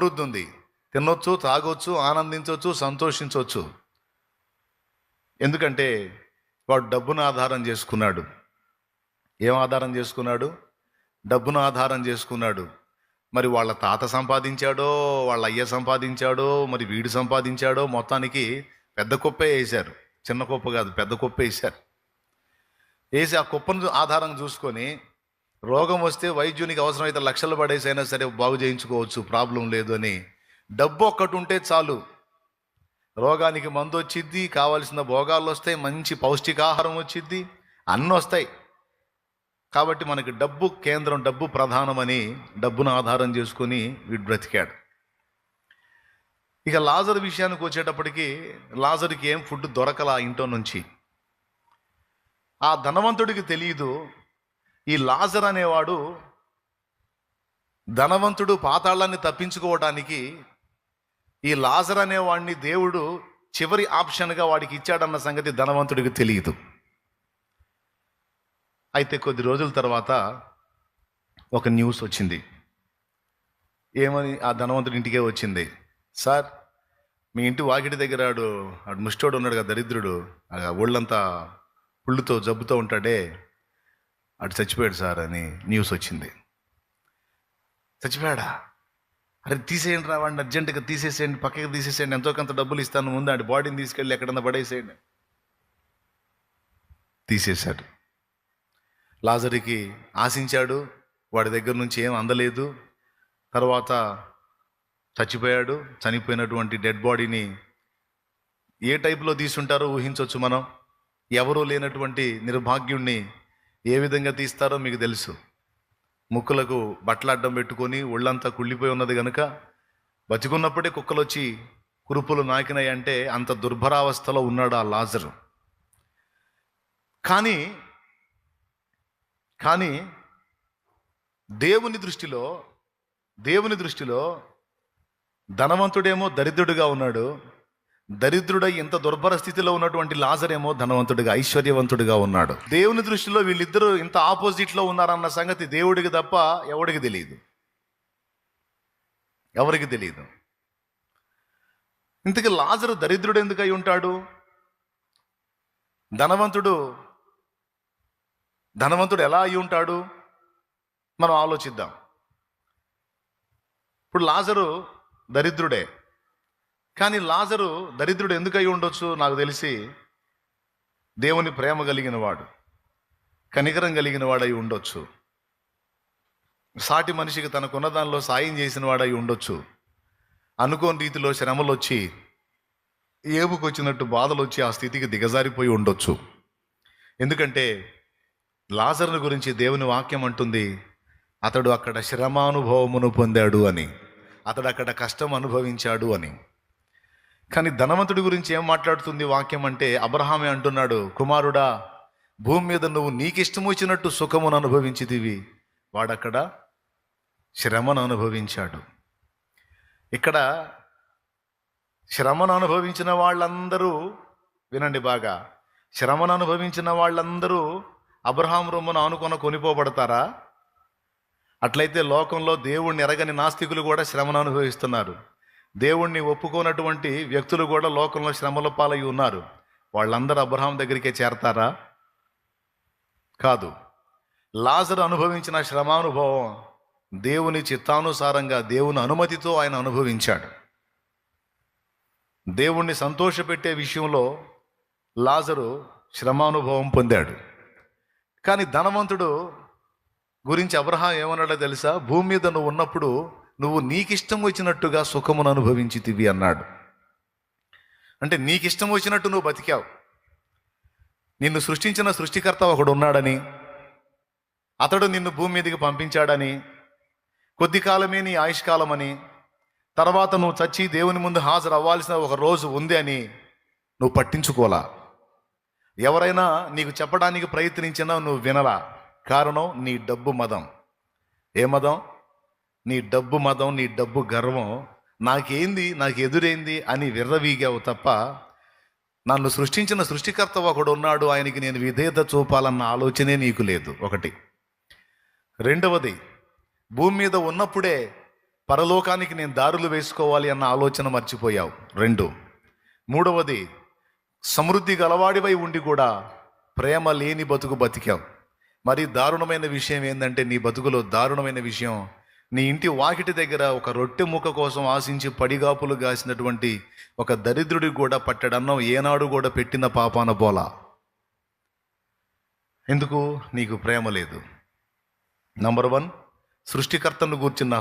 సమృద్ధి ఉంది. తినొచ్చు తాగొచ్చు ఆనందించవచ్చు సంతోషించవచ్చు ఎందుకంటే వాడు డబ్బును ఆధారం చేసుకున్నాడు. ఏం ఆధారం చేసుకున్నాడు? డబ్బును ఆధారం చేసుకున్నాడు. మరి వాళ్ళ తాత సంపాదించాడో వాళ్ళ అయ్య సంపాదించాడో మరి వీడు సంపాదించాడో మొత్తానికి పెద్ద కుప్పే వేశారు. చిన్న కుప్ప కాదు పెద్ద కుప్ప వేశారు. వేసి ఆ కుప్పను ఆధారం చూసుకొని రోగం వస్తే వైద్యునికి అవసరమైతే లక్షలు పడేసైనా సరే బాగు చేయించుకోవచ్చు ప్రాబ్లం లేదు అని. డబ్బు ఒక్కటి ఉంటే చాలు. రోగానికి మందు వచ్చిద్ది కావాల్సిన భోగాలు వస్తాయి మంచి పౌష్టికాహారం వచ్చిద్ది అన్నీ వస్తాయి. కాబట్టి మనకి డబ్బు కేంద్రం డబ్బు ప్రధానమని డబ్బును ఆధారం చేసుకొని వీడు బ్రతికాడు. ఇక లాజర్ విషయానికి వచ్చేటప్పటికి లాజర్కి ఏం ఫుడ్ దొరకలా ఇంట్లో నుంచి? ఆ ధనవంతుడికి తెలియదు ఈ లాజర్ అనేవాడు ధనవంతుడు పాతాళాన్ని తప్పించుకోవడానికి ఈ లాజర్ అనేవాడిని దేవుడు చివరి ఆప్షన్గా వాడికి ఇచ్చాడన్న సంగతి ధనవంతుడికి తెలియదు. అయితే కొద్ది రోజుల తర్వాత ఒక న్యూస్ వచ్చింది. ఏమని ఆ ధనవంతుడి ఇంటికే వచ్చింది. సార్ మీ ఇంటి వాకిటి దగ్గర ఆడు ఆడు ముష్టోడు ఉన్నాడు కదా దరిద్రుడు ఒళ్ళంతా పుళ్ళుతో జబ్బుతో ఉంటాడే. అటు చచ్చిపోయాడు సార్ అని న్యూస్ వచ్చింది. చచ్చిపోయాడా? అరే తీసేయండి రా వాడిని అర్జెంటుగా తీసేసేయండి పక్కకి తీసేసేయండి ఎంతో కొంత డబ్బులు ఇస్తాను ముందు ఆడి బాడీని తీసుకెళ్ళి ఎక్కడన్నా పడేసేయండి. తీసేశాడు. లాజరికి ఆశించాడు వాడి దగ్గర నుంచి ఏం అందలేదు. తర్వాత చచ్చిపోయాడు చనిపోయినటువంటి డెడ్ బాడీని ఏ టైప్లో తీసుంటారో ఊహించవచ్చు మనం. ఎవరూ లేనటువంటి నిర్భాగ్యుణ్ణి ఏ విధంగా తీస్తారో మీకు తెలుసు. ముక్కులకు బట్టలు అడ్డం పెట్టుకొని ఒళ్ళంతా కుళ్ళిపోయి ఉన్నది కనుక బతికున్నప్పుడే కుక్కలు వచ్చి కురుపులు నాకినాయి అంటే అంత దుర్భరావస్థలో ఉన్నాడు ఆ లాజరు. కానీ కానీ దేవుని దృష్టిలో దేవుని దృష్టిలో ధనవంతుడేమో దరిద్రుడిగా ఉన్నాడు. దరిద్రుడై ఇంత దుర్భర స్థితిలో ఉన్నటువంటి లాజరేమో ధనవంతుడిగా ఐశ్వర్యవంతుడిగా ఉన్నాడు. దేవుని దృష్టిలో వీళ్ళిద్దరూ ఇంత ఆపోజిట్లో ఉన్నారన్న సంగతి దేవుడికి తప్ప ఎవడికి తెలియదు. ఎవరికి తెలియదు? ఇంతకీ లాజరు దరిద్రుడు ఎందుకు అయి ఉంటాడు? ధనవంతుడు ధనవంతుడు ఎలా అయి ఉంటాడు? మనం ఆలోచిద్దాం. ఇప్పుడు లాజరు దరిద్రుడే. కానీ లాజరు దరిద్రుడు ఎందుకై ఉండొచ్చు నాకు తెలిసి దేవుని ప్రేమ కలిగిన వాడు కనికరం కలిగిన వాడై ఉండొచ్చు. సాటి మనిషికి తనకున్న దానిలో సాయం చేసిన వాడై ఉండొచ్చు. అనుకోని రీతిలో శ్రమలు వచ్చి ఏపుకొచ్చినట్టు బాధలు వచ్చి ఆ స్థితికి దిగజారిపోయి ఉండొచ్చు. ఎందుకంటే లాజర్ను గురించి దేవుని వాక్యం అంటుంది అతడు అక్కడ శ్రమానుభవమును పొందాడు అని అతడు అక్కడ కష్టం అనుభవించాడు అని. కానీ ధనవంతుడి గురించి ఏం మాట్లాడుతుంది వాక్యం అంటే అబ్రహామే అంటున్నాడు కుమారుడా భూమి మీద నువ్వు నీకిష్టం వచ్చినట్టు సుఖమును అనుభవించిదివి వాడక్కడ శ్రమను అనుభవించాడు. ఇక్కడ శ్రమను అనుభవించిన వాళ్ళందరూ వినండి బాగా శ్రమను అనుభవించిన వాళ్ళందరూ అబ్రహాం రొమ్మును ఆనుకొన కొనిపోబడతారా? అట్లయితే లోకంలో దేవుణ్ణి ఎరగని నాస్తికులు కూడా శ్రమను అనుభవిస్తున్నారు. దేవుణ్ణి ఒప్పుకోనటువంటి వ్యక్తులు కూడా లోకంలో శ్రమల పాలై ఉన్నారు. వాళ్ళందరూ అబ్రహాం దగ్గరికే చేరతారా? కాదు. లాజరు అనుభవించిన శ్రమానుభవం దేవుని చిత్తానుసారంగా దేవుని అనుమతితో ఆయన అనుభవించాడు. దేవుణ్ణి సంతోషపెట్టే విషయంలో లాజరు శ్రమానుభవం పొందాడు. కానీ ధనవంతుడు గురించి అబ్రహాం ఏమన్నాడో తెలుసా? భూమి మీద నువ్వు ఉన్నప్పుడు నువ్వు నీకిష్టం వచ్చినట్టుగా సుఖమును అనుభవించితివి అన్నాడు. అంటే నీకిష్టం వచ్చినట్టు నువ్వు బతికావు. నిన్ను సృష్టించిన సృష్టికర్త ఒకడు ఉన్నాడని అతడు నిన్ను భూమి మీదకి పంపించాడని కొద్ది కాలమే నీ ఆయుష్కాలమని తర్వాత నువ్వు చచ్చి దేవుని ముందు హాజరు అవ్వాల్సిన ఒక రోజు ఉంది అని నువ్వు పట్టించుకోలా ఎవరైనా నీకు చెప్పడానికి ప్రయత్నించినా నువ్వు వినలా కారణం నీ డబ్బు మదం. ఏ మదం? నీ డబ్బు మదం నీ డబ్బు గర్వం నాకేంది నాకు ఎదురైంది అని విర్రవీగావు తప్ప నన్ను సృష్టించిన సృష్టికర్త ఒకడు ఉన్నాడు. ఆయనకి నేను విధేయత చూపాలన్న ఆలోచనే నీకు లేదు. ఒకటి. రెండవది భూమి మీద ఉన్నప్పుడే పరలోకానికి నేను దారులు వేసుకోవాలి అన్న ఆలోచన మర్చిపోయావు. రెండు. మూడవది సమృద్ధి గలవాడివై ఉండి కూడా ప్రేమ లేని బతుకు బతికావు. మరి దారుణమైన విషయం ఏంటంటే నీ బతుకులో దారుణమైన విషయం నీ ఇంటి వాకిటి దగ్గర ఒక రొట్టె ముక్క కోసం ఆశించి పడిగాపులు గాసినటువంటి ఒక దరిద్రుడికి కూడా పట్టడన్నం ఏనాడు కూడా పెట్టిన పాపాన పోలా ఎందుకు? నీకు ప్రేమ లేదు. నంబర్ వన్ సృష్టికర్తను కూర్చున్న